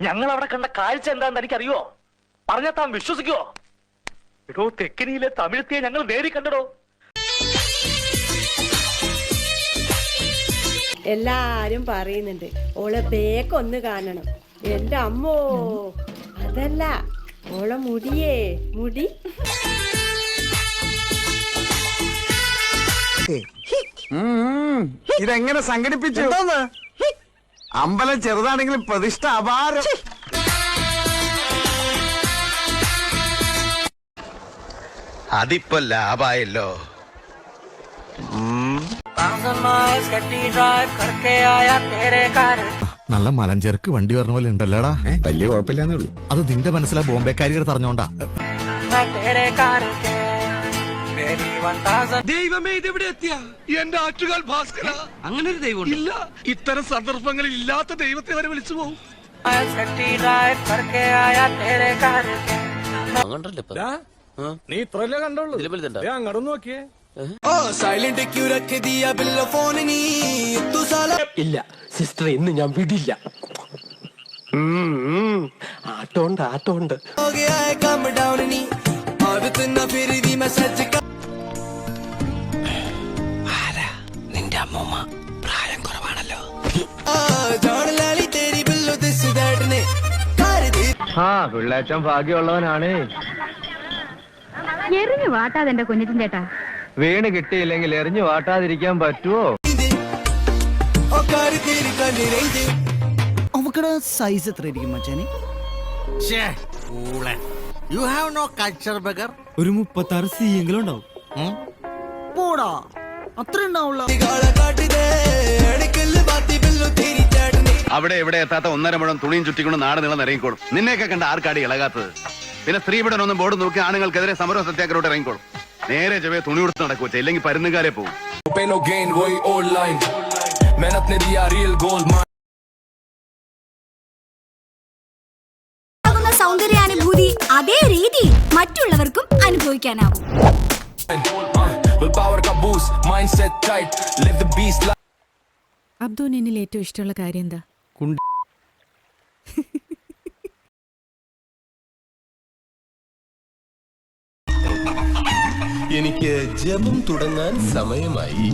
ഞങ്ങൾ അവിടെ കണ്ട കാഴ്ച എന്താണെന്ന് എനിക്കറിയോ? പറഞ്ഞാൽ താൻ വിശ്വസിക്കുവോ? എടോ തെക്കനിയിലെ തമിഴത്തിയെ ഞങ്ങൾ നേരി കണ്ടടോ. എല്ലാരും പറയുന്നുണ്ട് ഓളെ ബേക്കൊന്ന് കാണണം. എന്റെ അമ്മോ അതല്ല ഓളെ മുടിയേ മുടി. ഇതെങ്ങനെ സംഘടിപ്പിച്ചു? അമ്പലം ചെറുതാണെങ്കിലും പ്രതിഷ്ഠ അപാരം അതിപ്പോ ലാഭായല്ലോ നല്ല മലഞ്ചെറുക്ക് വണ്ടി പറഞ്ഞ പോലെ ഉണ്ടല്ലോടാ വലിയ കുഴപ്പമില്ലാന്നേ ഉള്ളൂ അത് നിന്റെ മനസ്സിലാ ബോംബെക്കാരികൾ പറഞ്ഞോണ്ടാ ദൈവമേ ഇതെവിടെ എത്തിയ? എന്റെ ആറ്റുകാൽ ഭാസ്കര. അങ്ങനെ ഒരു ദൈവം ഇല്ല. ഇത്തരം സന്ദർഭങ്ങളിൽ ഇല്ലാത്ത ദൈവത്തെ വരെ വിളിച്ചു പോകും നീ ഇത്രല്ലേ കണ്ടോളൂ അങ്ങോട്ട് നോക്കിയേ. ഇല്ല സിസ്റ്റർ ഇന്ന് ഞാൻ വിടില്ല. ആട്ടോണ്ട് ആട്ടോണ്ട്. ആ പിള്ളേച്ചൻ ഭാഗ്യമുള്ളവനാണ്. എറിഞ്ഞു വാട്ടാതെ എന്റെ കുഞ്ഞിറ്റിൻ ചേട്ടാ. വീണ് കിട്ടിയില്ലെങ്കിൽ എറിഞ്ഞു വാട്ടാതിരിക്കാൻ പറ്റുമോ അവക്കടെ സൈസ് എത്ര ആയിരിക്കും മച്ചാനെ you have no culture bugger ഒരു മുപ്പത്തി ആറ് സി എങ്കിലും ഉണ്ടാവും. പോടാ അത്ര ഉണ്ടാവുള്ള. അവിടെ എവിടെ എത്താത്ത ഒന്നര മുഴം തുണിയും ചുറ്റിക്കൊണ്ട് നാട് നീളം ഇറങ്ങിക്കോളും നിന്നെയൊക്കെ കണ്ട ആർക്കാടി ഇളകാത്തത്? പിന്നെ സ്ത്രീപീഡനം ഒന്നും ബോർഡ് നോക്കി ആണുങ്ങൾക്കെതിരെ സമര സത്യാഗ്രഹോട്ട് ഇറങ്ങിക്കോളും. നേരെ ചെവേ തുണി കൊടുത്ത് നടക്കൂ ഇല്ലെങ്കിൽ പരുന്നുകാരെ പോകും സൗന്ദര്യാനുഭൂതി അതേ രീതി മറ്റുള്ളവർക്കും അനുഭവിക്കാനാവും. അബ്ദു നിന്നിൽ ഏറ്റവും ഇഷ്ടമുള്ള കാര്യം എന്താ? എനിക്ക് ജപം തുടങ്ങാൻ സമയമായി.